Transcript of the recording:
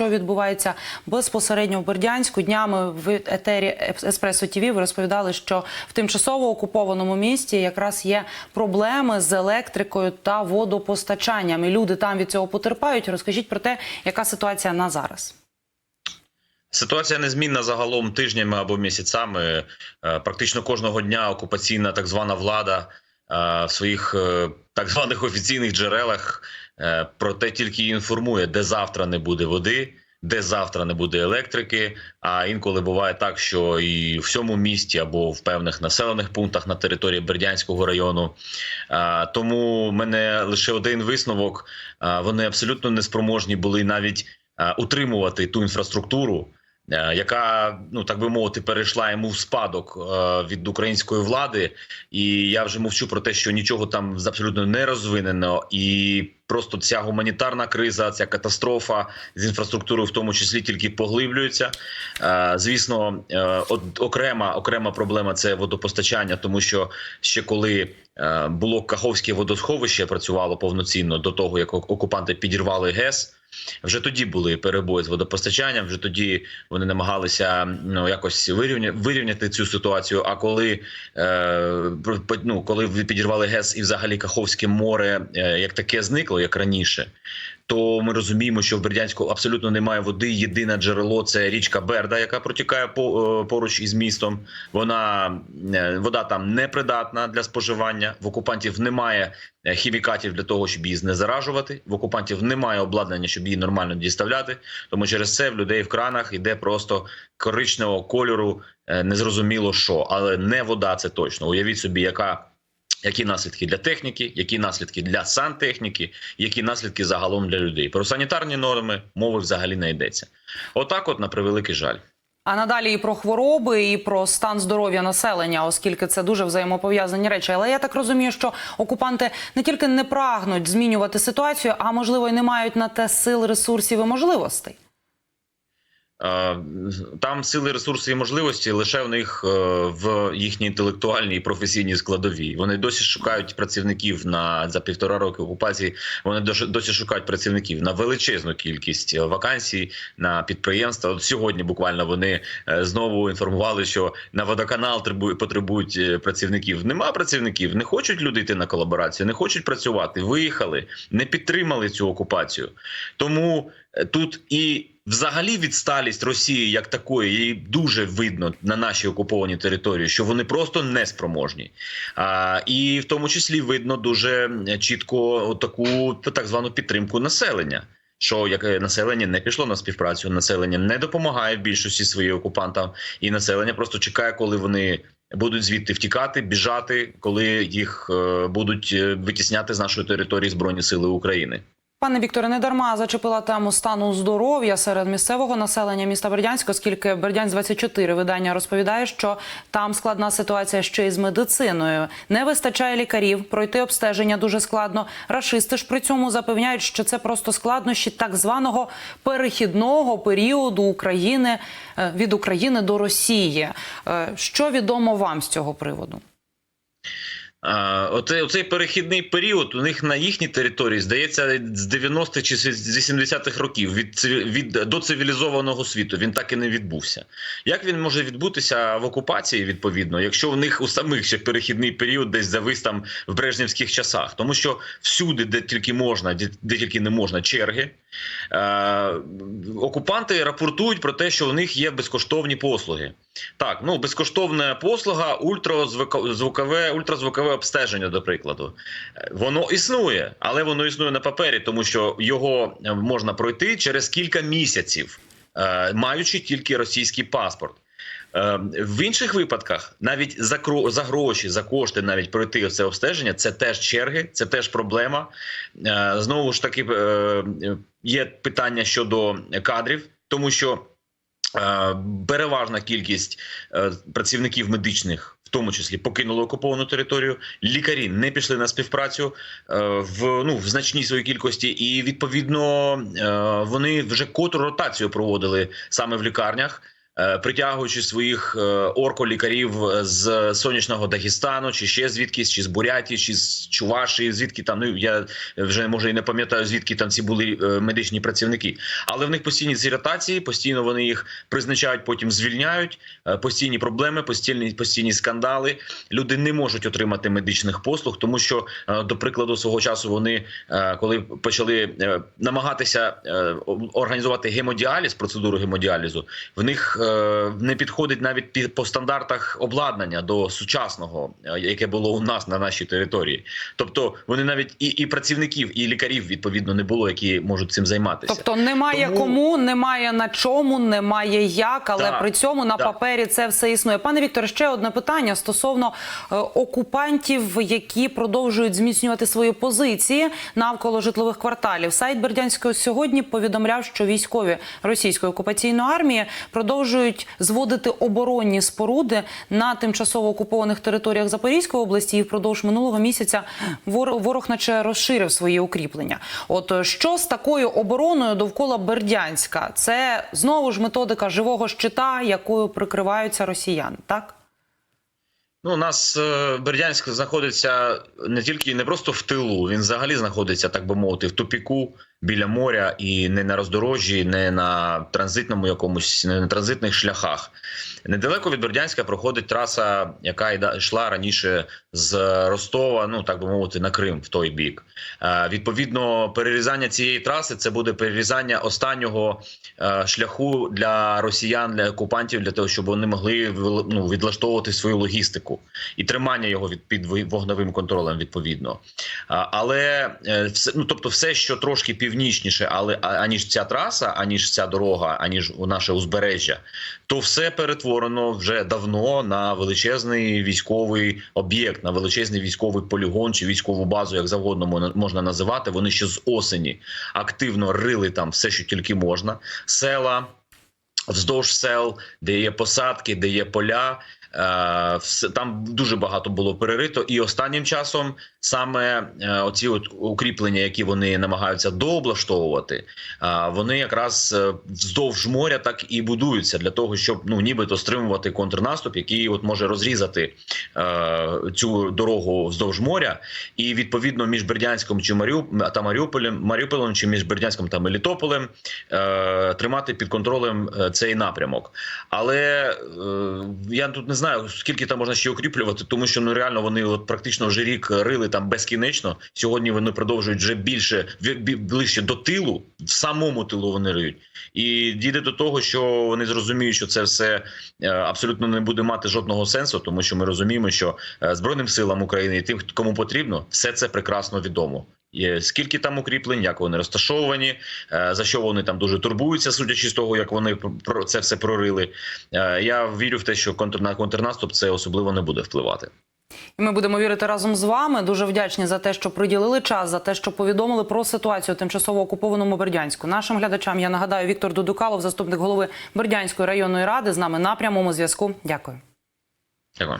що відбувається безпосередньо в Бердянську. Днями в етері Еспресо ТІВІ ви розповідали, що в тимчасово окупованому місті якраз є проблеми з електрикою та водопостачанням. І люди там від цього потерпають. Розкажіть про те, яка ситуація на зараз. Ситуація незмінна загалом тижнями або місяцями. Е, Практично кожного дня окупаційна так звана влада е, в своїх е, так званих офіційних джерелах е, про те тільки інформує, де завтра не буде води, де завтра не буде електрики. А інколи буває так, що і в всьому місті або в певних населених пунктах на території Бердянського району. Е, Тому в мене лише один висновок: Е, вони абсолютно неспроможні були навіть утримувати ту інфраструктуру. Яка ну так би мовити перейшла йому в спадок від української влади, і я вже мовчу про те, що нічого там абсолютно не розвинено, і просто ця гуманітарна криза, ця катастрофа з інфраструктурою, в тому числі тільки поглиблюється. Е, Звісно, е, окрема окрема проблема це водопостачання, тому що ще коли е, було Каховське водосховище, працювало повноцінно до того, як окупанти підірвали ГЕС. Вже тоді були перебої з водопостачанням. Вже тоді вони намагалися ну якось вирівня, вирівняти цю ситуацію. А коли е, ну, коли підірвали ГЕС і взагалі Каховське море е, як таке зникло, як раніше. То ми розуміємо, що в Бердянську абсолютно немає води. Єдине джерело це річка Берда, яка протікає по, е, поруч із містом. Вона е, вода там непридатна для споживання. В окупантів немає е, хімікатів для того, щоб її знезаражувати. В окупантів немає обладнання, щоб її нормально діставляти. Тому через це в людей в кранах йде просто коричневого кольору, незрозуміло що, але не вода. Це точно. Уявіть собі, яка. Які наслідки для техніки, які наслідки для сантехніки, які наслідки загалом для людей? Про санітарні норми мови взагалі не йдеться. Отак, от на превеликий жаль. А надалі і про хвороби, і про стан здоров'я населення, оскільки це дуже взаємопов'язані речі. Але я так розумію, що окупанти не тільки не прагнуть змінювати ситуацію, а можливо і не мають на те сил, ресурсів і можливостей. Е, Там сили, ресурси і можливості лише в них е, в їхній інтелектуальній і професійній складовій. Вони досі шукають працівників на за півтора роки окупації. Вони досі- шукають працівників на величезну кількість е, вакансій на підприємства. От сьогодні буквально вони знову інформували, що на водоканал потребують працівників. Нема працівників, не хочуть люди йти на колаборацію, не хочуть працювати. Виїхали, не підтримали цю окупацію. Тому тут і взагалі відсталість Росії як такої її дуже видно на нашій окупованій території, що вони просто неспроможні. А, і в тому числі видно дуже чітко таку так звану підтримку населення. Що як е, населення не пішло на співпрацю, населення не допомагає в більшості своїм окупантам, і населення просто чекає, коли вони будуть звідти втікати, біжати, коли їх е, будуть е, витісняти з нашої території збройні сили України. Пане Вікторе, не дарма зачепила тему стану здоров'я серед місцевого населення міста Бердянська, оскільки Бердянськ 24 видання розповідає, що там складна ситуація ще й з медициною. Не вистачає лікарів, пройти обстеження дуже складно. Рашисти ж при цьому запевняють, що це просто складнощі так званого перехідного періоду України е, від України до Росії. Е, Що відомо вам з цього приводу? А, Оцей, перехідний період у них на їхній території здається з 90-х чи з 80-х років від, від до цивілізованого світу. Він так і не відбувся. Як він може відбутися в окупації відповідно, якщо у них у самих ще перехідний період десь завис там в брежнівських часах, тому що всюди, де тільки можна, де тільки не можна, черги. Е, окупанти рапортують про те, що у них є безкоштовні послуги. Так, ну безкоштовна послуга, ультразвукове, ультразвукове обстеження, до прикладу, Е, воно існує, але воно існує на папері, тому що його е, можна пройти через кілька місяців, е, маючи тільки російський паспорт. В інших випадках навіть за за гроші, за кошти, навіть пройти це обстеження, це теж черги, це теж проблема. Знову ж таки, є питання щодо кадрів, тому що переважна кількість е, працівників медичних. В тому числі покинули окуповану територію, лікарі не пішли на співпрацю е, в ну в значній своїй кількості, і відповідно е, вони вже котру ротацію проводили саме в лікарнях. Е, притягуючи своїх е, орко-лікарів з сонячного Дагестану, чи ще звідкись, чи з Бурятії, чи з Чувашії, звідки там. Ну я вже може і не пам'ятаю, звідки там ці були е, медичні працівники. Але в них постійні ці ротації, постійно вони їх призначають, потім звільняють. е, Постійні проблеми, постійні постійні скандали. Люди не можуть отримати медичних послуг, тому що, е, до прикладу, свого часу вони е, коли почали е, намагатися е, організувати гемодіаліз, процедуру гемодіалізу, в них е, не підходить навіть пі- по стандартах обладнання до сучасного, е, яке було у нас на нашій території. Тобто вони навіть і, і працівників, і лікарів відповідно не було, які можуть цим займатися. Тобто немає Тому- кому, немає на чому, немає як, але Так, при цьому на так. папері це все існує. Пане Вікторе, ще одне питання стосовно е, окупантів, які продовжують зміцнювати свої позиції навколо житлових кварталів. Сайт Бердянського сьогодні повідомляв, що військові російської окупаційної армії продовжують зводити оборонні споруди на тимчасово окупованих територіях Запорізької області. І впродовж минулого місяця ворог наче розширив свої укріплення. От е, що з такою обороною довкола Бердянська? Це знову ж методика живого щита, якою прикриваються росіяни, так? Ну, у нас е, Бердянськ знаходиться не тільки не просто в тилу, він взагалі знаходиться, так би мовити, в тупіку біля моря і не на роздорожжі, не на транзитному якомусь, не на транзитних шляхах. Недалеко від Бердянська проходить траса, яка йшла раніше з Ростова, ну так би мовити, на Крим в той бік. Е, Відповідно, перерізання цієї траси це буде перерізання останнього е, шляху для росіян, для окупантів, для того, щоб вони могли ну, відлаштовувати свою логістику і тримання його від під вогневим контролем. Відповідно, але е, все, ну тобто, все, що трошки північніше, але аніж ця траса, аніж ця дорога, аніж у наше узбережжя, то все перетворено вже давно на величезний військовий об'єкт, на величезний військовий полігон чи військову базу, як завгодно можна називати. Вони ще з осені активно рили там все, що тільки можна. Села, вздовж сел, де є посадки, де є поля. Е, там дуже багато було перерито, і останнім часом саме е, оці от укріплення, які вони намагаються дооблаштовувати, е, вони якраз вздовж моря так і будуються для того, щоб ну нібито стримувати контрнаступ, який от може розрізати цю дорогу вздовж моря, і відповідно між Бердянськом чи Маріуп та Маріуполем, Маріуполем чи між Бердянськом та Мелітополем тримати під контролем цей напрямок. Але я тут не знаю, скільки там можна ще укріплювати, тому що ну реально вони от практично вже рік рили там безкінечно. Сьогодні вони продовжують вже більше ближче до тилу, в самому тилу вони риють. І дійде до того, що вони зрозуміють, що це все е, абсолютно не буде мати жодного сенсу, тому що ми розуміємо, що е, збройним силам України і тим, кому потрібно, все це прекрасно відомо. Є скільки там укріплень, як вони розташовані, е, за що вони там дуже турбуються, судячи з того, як вони про це все прорили. Е, Я вірю в те, що на контрнаступ це особливо не буде впливати. І ми будемо вірити разом з вами. Дуже вдячні за те, що приділили час, за те, що повідомили про ситуацію у тимчасово окупованому Бердянську. Нашим глядачам я нагадаю Віктор Дудукалов, заступник голови Бердянської районної ради, з нами на прямому зв'язку. Дякую. Дякую.